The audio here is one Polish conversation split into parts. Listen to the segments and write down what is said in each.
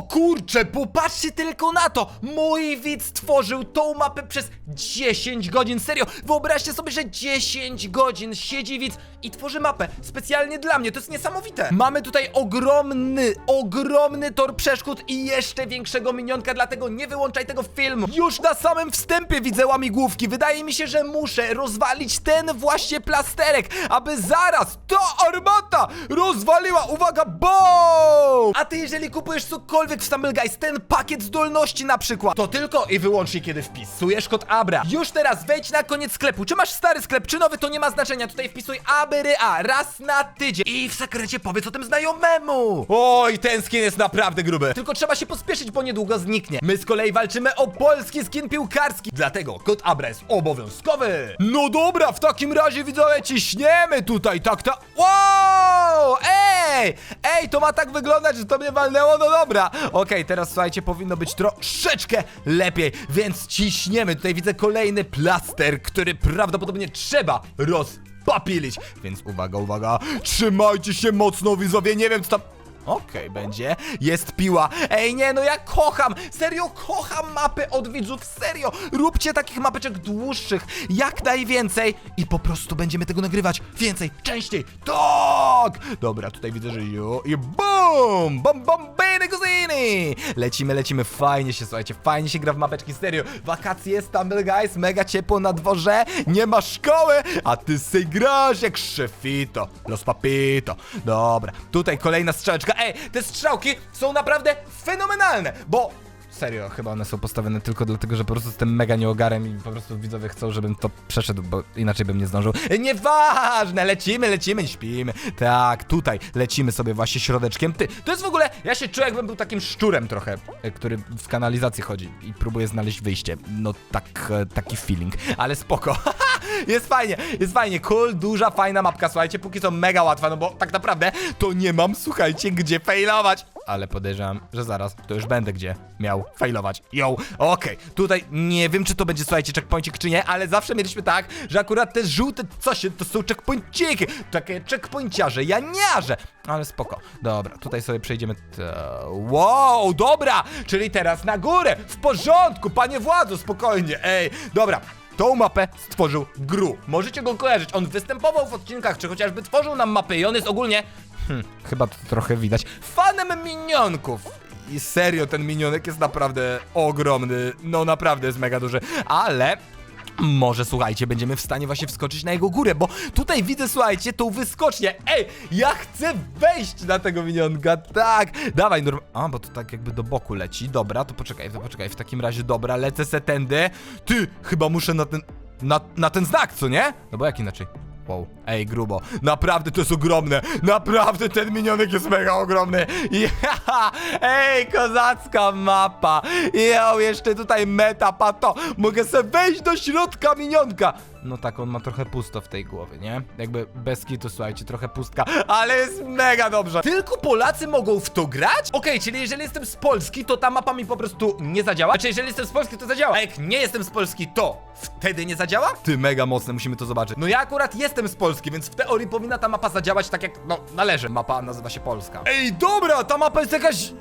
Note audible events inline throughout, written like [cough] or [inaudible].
O kurcze, popatrzcie tylko na to! Mój widz stworzył tą mapę przez 10 godzin. Serio, wyobraźcie sobie, że 10 godzin siedzi widz i tworzy mapę specjalnie dla mnie. To jest niesamowite. Mamy tutaj ogromny, ogromny tor przeszkód i jeszcze większego minionka, dlatego nie wyłączaj tego filmu. Już na samym wstępie widzę łamigłówki. Wydaje mi się, że muszę rozwalić ten właśnie plasterek, aby zaraz ta armata rozwaliła, uwaga, A ty jeżeli kupujesz cokolwiek w Stumble Guys, ten pakiet zdolności na przykład, to tylko i wyłącznie kiedy wpisujesz kod ABRA. Już teraz wejdź na koniec sklepu. Czy masz stary sklep, czy nowy, to nie ma znaczenia. Tutaj wpisuj ABRA raz na tydzień i w sekrecie powiedz o tym znajomemu. Oj, ten skin jest naprawdę gruby. Tylko trzeba się pospieszyć, bo niedługo zniknie. My z kolei walczymy o polski skin piłkarski. Dlatego kod ABRA jest obowiązkowy. No dobra, w takim razie widzowie ciśniemy tutaj, tak, tak. Wow! Ej! Ej, to ma tak wyglądać, że to mnie walnęło, no dobra. Okej, teraz słuchajcie, powinno być troszeczkę lepiej, więc ciśniemy. Tutaj widzę kolejny plaster, który prawdopodobnie trzeba rozpapilić. Więc uwaga, uwaga, trzymajcie się mocno, widzowie, nie wiem co tam... Okej, będzie. Jest piła. Ej, nie, no ja kocham, serio kocham mapy od widzów, serio. Róbcie takich mapeczek dłuższych, jak najwięcej i po prostu będziemy tego nagrywać więcej, częściej. Tak! Dobra, tutaj widzę, że jo i BOOM! Bom, bom, bene, kuzyny! Lecimy, lecimy, fajnie się, słuchajcie, fajnie się gra w mapeczki, serio. Wakacje, Stumble Guys, mega ciepło na dworze, nie ma szkoły, a ty se grasz jak szefito, los papito. Dobra, tutaj kolejna strzałeczka. Ej, te strzałki są naprawdę fenomenalne, bo Serio, chyba one są postawione tylko dlatego, że po prostu jestem mega nieogarem i po prostu widzowie chcą, żebym to przeszedł, bo inaczej bym nie zdążył. Nieważne, lecimy, lecimy, śpimy. Tak, tutaj lecimy sobie właśnie środeczkiem. Ty, to jest w ogóle, ja się czuję jakbym był takim szczurem trochę, e, który w kanalizacji chodzi i próbuje znaleźć wyjście. No tak, e, taki feeling, ale spoko. [laughs] jest fajnie, jest fajnie, cool, duża, fajna mapka, słuchajcie, póki co mega łatwa, no bo tak naprawdę to nie mam, słuchajcie, gdzie failować. Ale podejrzewam, że zaraz to już będę gdzie miał failować. Yo, okej, tutaj nie wiem, czy to będzie, słuchajcie, checkpointik czy nie, ale zawsze mieliśmy tak, że akurat te żółte coś to są checkpointiki, takie checkpointiarze, janiarze. Ale spoko, dobra, tutaj sobie przejdziemy. Te... Wow, dobra, czyli teraz na górę, w porządku, panie władzu, spokojnie, ej, dobra. Tą mapę stworzył Gru. Możecie go kojarzyć. On występował w odcinkach, czy chociażby tworzył nam mapy i on jest ogólnie. Hmm, chyba to trochę widać. Fanem minionków. I serio, ten minionek jest naprawdę ogromny. No naprawdę jest mega duży. Ale może słuchajcie, będziemy w stanie właśnie wskoczyć na jego górę, bo tutaj widzę, słuchajcie, tą wyskocznię. Ej, ja chcę wejść na tego minionka, tak. Dawaj, norm... A, bo to tak jakby do boku leci. Dobra, to poczekaj, to poczekaj. W takim razie, dobra, lecę se tędy. Ty, chyba muszę na ten... Na, na ten znak, co nie? No bo jak inaczej? Ej, grubo. Naprawdę to jest ogromne. Naprawdę ten minionek jest mega ogromny. [laughs] Ja! Ej, kozacka mapa. Ja jeszcze tutaj meta pato. Mogę sobie wejść do środka minionka. No tak, on ma trochę pusto w tej głowie, nie? Jakby bez kitu, słuchajcie, trochę pustka, ale jest mega dobrze. Tylko Polacy mogą w to grać? Okej, czyli jeżeli jestem z Polski, to ta mapa mi po prostu nie zadziała? Czy jeżeli jestem z Polski, to zadziała? A jak nie jestem z Polski, to wtedy nie zadziała? Ty, mega mocne, musimy to zobaczyć. No ja akurat jestem z Polski, więc w teorii powinna ta mapa zadziałać tak jak, no, należy. Mapa nazywa się Polska. Ej, dobra, ta mapa jest jakaś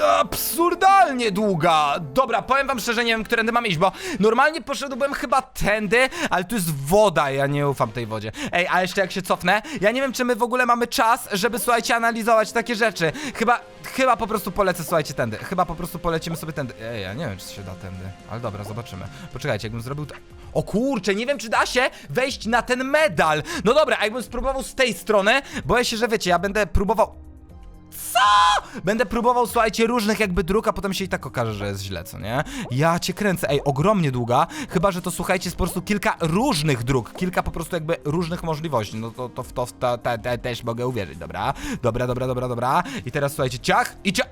absurdalnie długa. Dobra, powiem wam szczerze, nie wiem, którędy mam iść, bo normalnie poszedłbym chyba tędy, ale tu jest woda, ja nie ufam tej wodzie. Ej, a jeszcze jak się cofnę, ja nie wiem, czy my w ogóle mamy czas, żeby, słuchajcie, analizować takie rzeczy. Chyba, chyba po prostu polecę, słuchajcie, tędy. Chyba po prostu polecimy sobie tędy. Ej, ja nie wiem, czy się da tędy, ale dobra, zobaczymy. Poczekajcie, jakbym zrobił to... O kurczę, nie wiem, czy da się wejść na ten medal. No dobra, a jakbym spróbował z tej strony, boję się, że wiecie, ja będę próbował... Co? Będę próbował, słuchajcie, różnych jakby dróg, a potem się i tak okaże, że jest źle, co nie? Ja cię kręcę, ej, ogromnie długa, chyba, że to, słuchajcie, jest po prostu kilka różnych dróg, kilka po prostu jakby różnych możliwości, no to, to w to, w to te, te, też mogę uwierzyć, dobra? Dobra, dobra, dobra, dobra, i teraz, słuchajcie, ciach i ciach...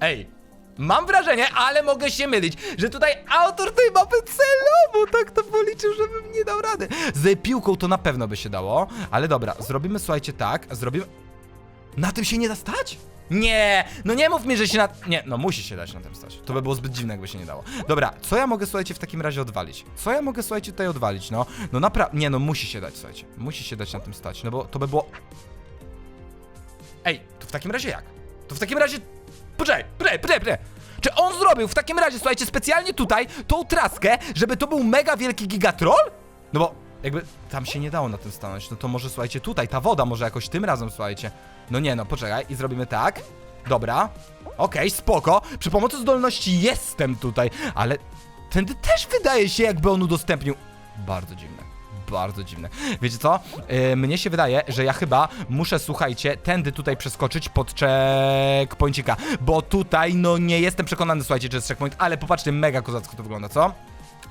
Ej, Mam wrażenie, ale mogę się mylić, że tutaj autor tej mapy celowo tak to policzył, żebym nie dał rady. Z piłką to na pewno by się dało, ale dobra, zrobimy, słuchajcie, tak, zrobimy... Na tym się nie da stać? Nie, no nie mów mi, że się na... Nie, no musi się dać na tym stać. To by było zbyt dziwne, jakby się nie dało. Dobra, co ja mogę, słuchajcie, w takim razie odwalić? Co ja mogę, słuchajcie, tutaj odwalić? No, no naprawdę... Nie, no musi się dać, słuchajcie. Musi się dać na tym stać, no bo to by było... Ej, to w takim razie jak? To w takim razie... Poczekaj, poczekaj! Ple, ple. Czy on zrobił w takim razie, słuchajcie, specjalnie tutaj tą traskę, żeby to był mega wielki gigatroll? No bo jakby tam się nie dało na tym stanąć, no to może słuchajcie tutaj, ta woda może jakoś tym razem, słuchajcie. No nie no, poczekaj i zrobimy tak. Dobra. Okej, spoko. Przy pomocy zdolności jestem tutaj, ale tędy też wydaje się jakby on udostępnił. Bardzo dziwne. Bardzo dziwne. Wiecie co? Yy, mnie się wydaje, że ja chyba muszę, słuchajcie, tędy tutaj przeskoczyć pod checkpointika, bo tutaj, no nie jestem przekonany, słuchajcie, że jest checkpoint, ale popatrzcie, mega kozacko to wygląda, co?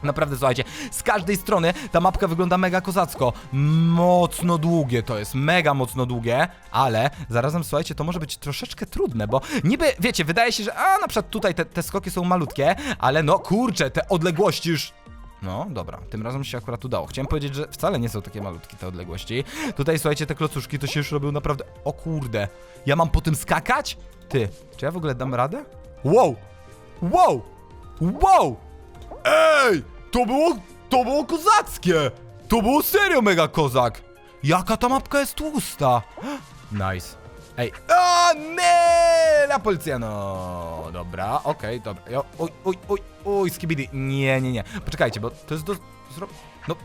Naprawdę, słuchajcie, z każdej strony ta mapka wygląda mega kozacko. Mocno długie to jest, mega mocno długie, ale zarazem, słuchajcie, to może być troszeczkę trudne, bo niby, wiecie, wydaje się, że a, na przykład tutaj te, te skoki są malutkie, ale no kurczę, te odległości już no, dobra, tym razem się akurat udało. Chciałem powiedzieć, że wcale nie są takie malutkie te odległości. Tutaj, słuchajcie, te klocuszki to się już robią naprawdę... O kurde, ja mam po tym skakać? Ty, czy ja w ogóle dam radę? Wow! Wow! Wow! Ej! To było... to było kozackie! To było serio mega kozak! Jaka ta mapka jest tłusta! Nice. Ej, o nie! La policja, no. Dobra, okej, dobra. Oj, oj, oj, oj, skibidi. Nie, nie, nie. Poczekajcie, bo to jest do... Zro... No...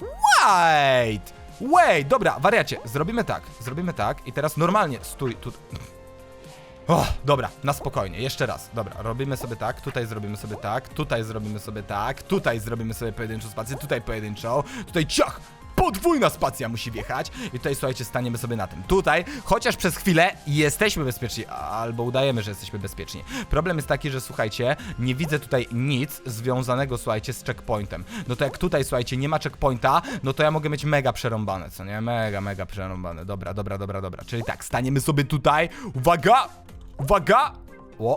Wait! Wait, dobra, wariacie, zrobimy tak, zrobimy tak i teraz normalnie stój tu... O, dobra, na spokojnie, jeszcze raz. Dobra, robimy sobie tak, tutaj zrobimy sobie tak, tutaj zrobimy sobie tak, tutaj zrobimy sobie pojedynczą spację, tutaj pojedynczą, tutaj ciach! Podwójna spacja musi wjechać i tutaj słuchajcie, staniemy sobie na tym. Tutaj, chociaż przez chwilę jesteśmy bezpieczni, albo udajemy, że jesteśmy bezpieczni. Problem jest taki, że słuchajcie, nie widzę tutaj nic związanego, słuchajcie, z checkpointem. No to jak tutaj, słuchajcie, nie ma checkpointa, no to ja mogę mieć mega przerąbane, co nie? Mega, mega przerąbane. Dobra, dobra, dobra, dobra. Czyli tak, staniemy sobie tutaj. Uwaga! Uwaga! O!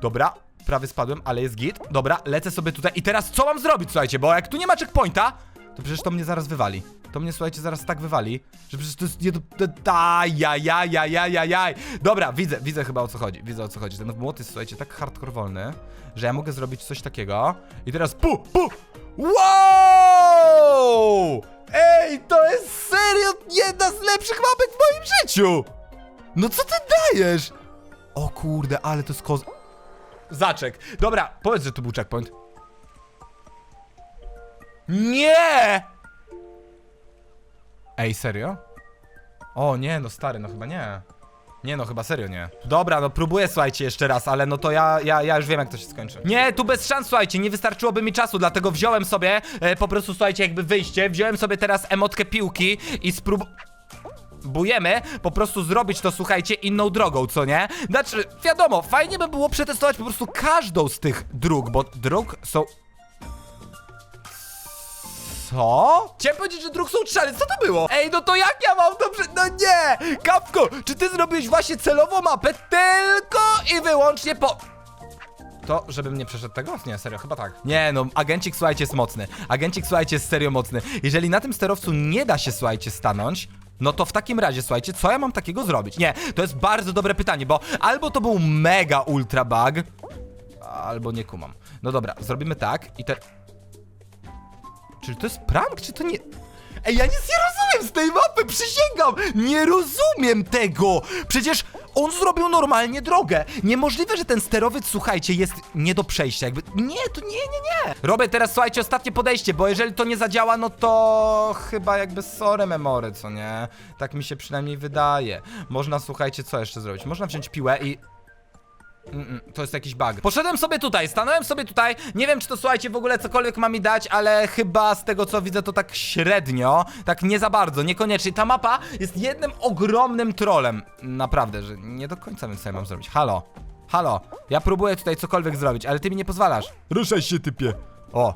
Dobra, prawie spadłem, ale jest git. Dobra, lecę sobie tutaj. I teraz co mam zrobić, słuchajcie? Bo jak tu nie ma checkpointa, to przecież to mnie zaraz wywali. To mnie, słuchajcie, zaraz tak wywali, że przecież to jest nie do... Ajajajajajajaj. Dobra, widzę, widzę chyba o co chodzi. Widzę o co chodzi. Ten młot jest, słuchajcie, tak hardcore wolny, że ja mogę zrobić coś takiego. I teraz pu, pu! Wow! Ej, to jest serio jedna z lepszych mapek w moim życiu! No co ty dajesz? O kurde, ale to jest koz... Zaczek. Dobra, powiedz, że tu był checkpoint. Nie! Ej, serio? O, nie, no stary, no chyba nie. Nie no, chyba serio nie. Dobra, no próbuję, słuchajcie, jeszcze raz, ale no to ja, ja, ja już wiem, jak to się skończy. Nie, tu bez szans, słuchajcie, nie wystarczyłoby mi czasu, dlatego wziąłem sobie e, po prostu, słuchajcie, jakby wyjście, wziąłem sobie teraz emotkę piłki i sprób... Bujemy po prostu zrobić to, słuchajcie, inną drogą, co nie? Znaczy, wiadomo, fajnie by było przetestować po prostu każdą z tych dróg, bo dróg są co? Chciałem powiedzieć, że dróg są trzy, co to było? Ej, no to jak ja mam dobrze? No nie! Kapko, czy ty zrobiłeś właśnie celowo mapę tylko i wyłącznie po... To, żebym nie przeszedł tego? Nie, serio, chyba tak. Nie, no, agencik, słuchajcie, jest mocny. Agencik, słuchajcie, jest serio mocny. Jeżeli na tym sterowcu nie da się, słuchajcie, stanąć, no to w takim razie, słuchajcie, co ja mam takiego zrobić? Nie, to jest bardzo dobre pytanie, bo albo to był mega ultra bug, albo nie kumam. No dobra, zrobimy tak i te... Czy to jest prank, czy to nie... Ej, ja nic nie rozumiem z tej mapy, przysięgam! Nie rozumiem tego! Przecież on zrobił normalnie drogę. Niemożliwe, że ten sterowiec, słuchajcie, jest nie do przejścia. Jakby. Nie, to nie, nie, nie. Robię teraz, słuchajcie, ostatnie podejście, bo jeżeli to nie zadziała, no to chyba jakby sorry memory, co nie? Tak mi się przynajmniej wydaje. Można, słuchajcie, co jeszcze zrobić? Można wziąć piłę i Mm, to jest jakiś bug. Poszedłem sobie tutaj, stanąłem sobie tutaj. Nie wiem, czy to słuchajcie w ogóle cokolwiek ma mi dać, ale chyba z tego co widzę, to tak średnio. Tak nie za bardzo, niekoniecznie. Ta mapa jest jednym ogromnym trolem. Naprawdę, że nie do końca wiem, co ja mam zrobić. Halo, halo. Ja próbuję tutaj cokolwiek zrobić, ale ty mi nie pozwalasz. Ruszaj się, typie. O.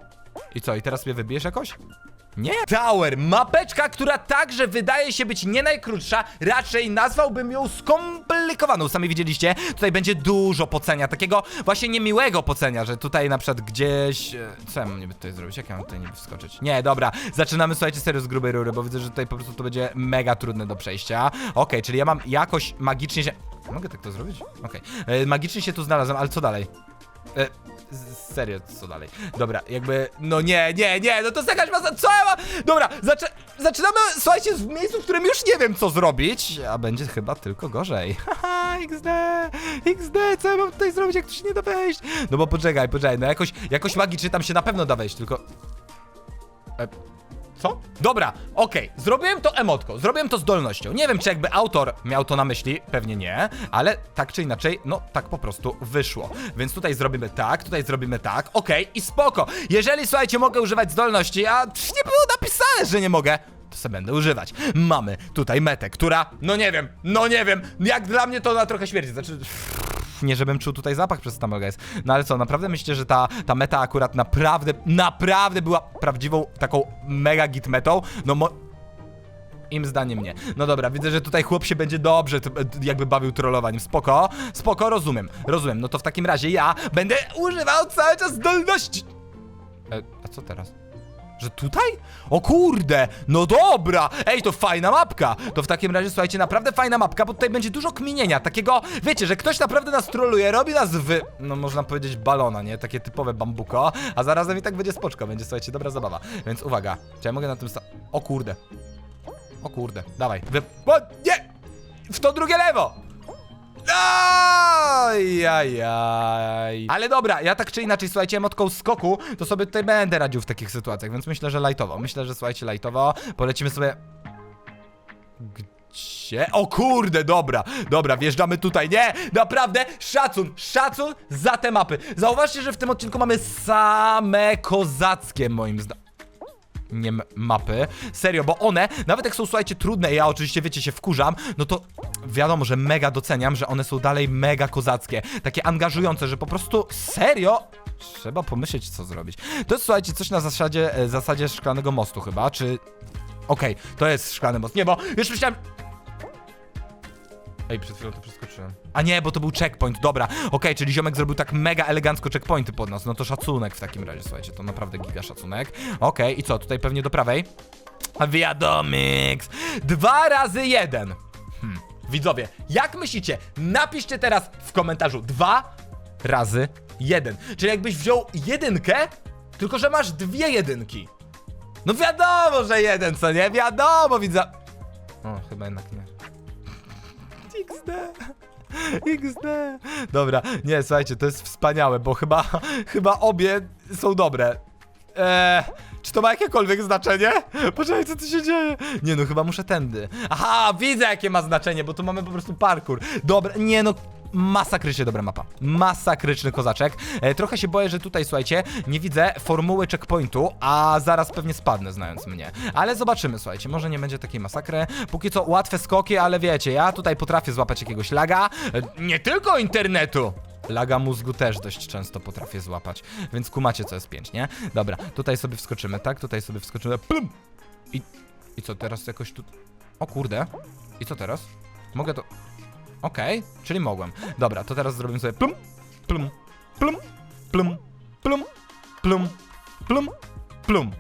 I co, i teraz mnie wybijesz jakoś? Nie. Tower, mapeczka, która także wydaje się być nie najkrótsza, raczej nazwałbym ją skomplikowaną. Sami widzieliście, tutaj będzie dużo pocenia, takiego właśnie niemiłego pocenia, że tutaj na przykład gdzieś... e, Co ja mam niby tutaj zrobić? Jak ja mam tutaj niby wskoczyć? Nie, dobra, zaczynamy, słuchajcie, serio z grubej rury, bo widzę, że tutaj po prostu to będzie mega trudne do przejścia. Okej, czyli ja mam jakoś magicznie się... Mogę tak to zrobić? Okej. E, Magicznie się tu znalazłem, ale co dalej? E, serio, co dalej? Dobra, jakby, no nie, nie, nie, no to jest jakaś masa, co ja mam? Dobra, zaczę, zaczynamy, słuchajcie, w miejscu, w którym już nie wiem, co zrobić, a będzie chyba tylko gorzej. [laughs] Haha, XD, XD, co ja mam tutaj zrobić, jak tu się nie da wejść? No bo poczekaj, poczekaj, no jakoś, jakoś magicznie tam się na pewno da wejść, tylko... E, co? Dobra, okej, zrobiłem to emotką, zrobiłem to zdolnością. Nie wiem, czy jakby autor miał to na myśli, pewnie nie, ale tak czy inaczej, no tak po prostu wyszło. Więc tutaj zrobimy tak, tutaj zrobimy tak, okej i spoko. Jeżeli, słuchajcie, mogę używać zdolności, a pff, nie było napisane, że nie mogę, to sobie będę używać. Mamy tutaj metę, która, no nie wiem, no nie wiem, jak dla mnie to ona trochę śmierdzi, znaczy... Nie, żebym czuł tutaj zapach przez Guys. No ale co, naprawdę myślicie, że ta, ta meta akurat naprawdę, naprawdę była prawdziwą taką mega git metą? No mo... Im zdaniem nie. No dobra, widzę, że tutaj chłop się będzie dobrze jakby bawił trollowaniem. Spoko, spoko, rozumiem, rozumiem. No to w takim razie ja będę używał cały czas zdolności. E, a co teraz? Że tutaj? O kurde! No dobra! Ej, to fajna mapka! To w takim razie, słuchajcie, naprawdę fajna mapka, bo tutaj będzie dużo kminienia, takiego, wiecie, że ktoś naprawdę nas troluje, robi nas w, no można powiedzieć, balona, nie? Takie typowe bambuko, a zarazem i tak będzie spoczko, będzie, słuchajcie, dobra zabawa. Więc uwaga, czy ja mogę na tym sta... O kurde. O kurde, dawaj. Wy... Nie! W to drugie lewo! Ajajaj. Ale dobra, ja tak czy inaczej, słuchajcie, emotką skoku, to sobie tutaj będę radził w takich sytuacjach, więc myślę, że lajtowo. Myślę, że słuchajcie, lajtowo. Polecimy sobie... Gdzie? O kurde, dobra, dobra, wjeżdżamy tutaj, nie, naprawdę, szacun, szacun za te mapy. Zauważcie, że w tym odcinku mamy same kozackie, moim zdaniem nie m- mapy. Serio, bo one, nawet jak są, słuchajcie, trudne, ja oczywiście, wiecie, się wkurzam, no to wiadomo, że mega doceniam, że one są dalej mega kozackie. Takie angażujące, że po prostu serio trzeba pomyśleć, co zrobić. To jest, słuchajcie, coś na zasadzie, e, zasadzie szklanego mostu chyba, czy... Okej, to jest szklany most. Nie, bo już myślałem... Ej, przed chwilą to przeskoczyłem. A nie, bo to był checkpoint, dobra. Okej, czyli ziomek zrobił tak mega elegancko checkpointy pod nas. No to szacunek w takim razie, słuchajcie, to naprawdę giga szacunek. Okej, i co, tutaj pewnie do prawej? Wiadomix! Dwa razy jeden. Hmm. Widzowie, jak myślicie? Napiszcie teraz w komentarzu dwa razy jeden. Czyli jakbyś wziął jedynkę, tylko że masz dwie jedynki. No wiadomo, że jeden, co nie? Wiadomo, widzę. O, chyba jednak nie. XD. XD. Dobra, nie, słuchajcie, to jest wspaniałe, bo chyba, [laughs] chyba obie są dobre. Eee, czy to ma jakiekolwiek znaczenie? Poczekaj, co tu się dzieje? Nie no, chyba muszę tędy. Aha, widzę jakie ma znaczenie, bo tu mamy po prostu parkour. Dobra, nie no, masakrycznie dobra mapa. Masakryczny kozaczek. E, trochę się boję, że tutaj, słuchajcie, nie widzę formuły checkpointu, a zaraz pewnie spadnę, znając mnie. Ale zobaczymy, słuchajcie, może nie będzie takiej masakry. Póki co łatwe skoki, ale wiecie, ja tutaj potrafię złapać jakiegoś laga. E, nie tylko internetu! Laga mózgu też dość często potrafię złapać, więc kumacie co jest 5, nie? Dobra, tutaj sobie wskoczymy, tak? Tutaj sobie wskoczymy. Plum! I, I co teraz jakoś tu... O kurde. I co teraz? Mogę to... Okej, czyli mogłem. Dobra, to teraz zrobimy sobie plum, plum, plum, plum, plum, plum, plum, plum.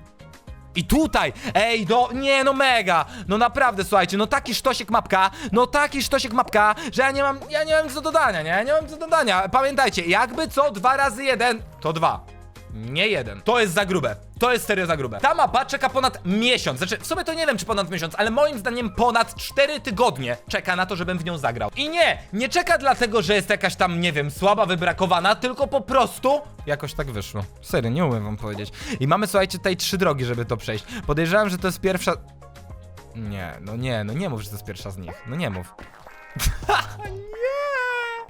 I tutaj, ej, do, nie no mega, no naprawdę, słuchajcie, no taki sztosiek mapka, no taki sztosiek mapka, że ja nie mam, ja nie mam nic do dodania, nie, nie mam nic do dodania. Pamiętajcie, jakby co dwa razy jeden, to dwa. Nie jeden. To jest za grube. To jest serio za grube. Ta mapa czeka ponad miesiąc. Znaczy, w sumie to nie wiem, czy ponad miesiąc, ale moim zdaniem ponad 4 tygodnie czeka na to, żebym w nią zagrał. I nie, nie czeka dlatego, że jest jakaś tam, nie wiem, słaba, wybrakowana, tylko po prostu jakoś tak wyszło. Serio, nie umiem wam powiedzieć. I mamy, słuchajcie, tutaj trzy drogi, żeby to przejść. Podejrzewam, że to jest pierwsza... Nie, no nie, no nie mów, że to jest pierwsza z nich. No nie mów. [laughs]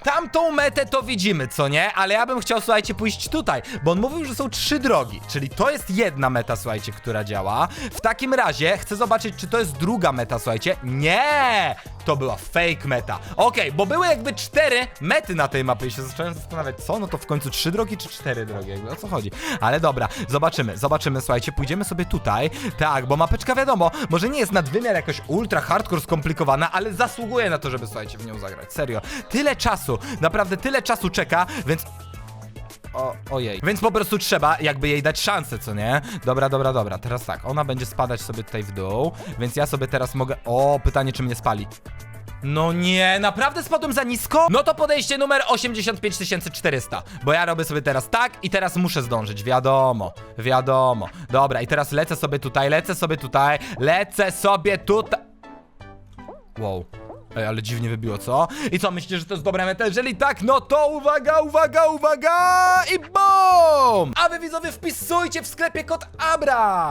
Tamtą metę to widzimy, co nie? Ale ja bym chciał, słuchajcie, pójść tutaj, bo on mówił, że są trzy drogi, czyli to jest jedna meta, słuchajcie, która działa. W takim razie chcę zobaczyć, czy to jest druga meta, słuchajcie. Nie! To była fake meta. Okej, bo były jakby cztery mety na tej mapie i się zacząłem zastanawiać, co? No to w końcu trzy drogi czy cztery drogi? Jakby o co chodzi? Ale dobra, zobaczymy, zobaczymy, słuchajcie, pójdziemy sobie tutaj. Tak, bo mapeczka wiadomo, może nie jest nadwymiar jakoś ultra hardcore skomplikowana, ale zasługuje na to, żeby, słuchajcie, w nią zagrać. Serio. Tyle czasu, naprawdę tyle czasu czeka, więc o, ojej. Więc po prostu trzeba jakby jej dać szansę, co nie? Dobra, dobra, dobra. Teraz tak, ona będzie spadać sobie tutaj w dół, więc ja sobie teraz mogę... O, pytanie, czy mnie spali. No nie, naprawdę spadłem za nisko? No to podejście numer 85400, bo ja robię sobie teraz tak i teraz muszę zdążyć, wiadomo, wiadomo. Dobra, i teraz lecę sobie tutaj, lecę sobie tutaj, lecę sobie tutaj. Wow. Ej, ale dziwnie wybiło, co? I co, myślicie, że to jest dobra meta? Jeżeli tak, no to uwaga, uwaga, uwaga i BOOM! A wy widzowie wpisujcie w sklepie kod ABRA!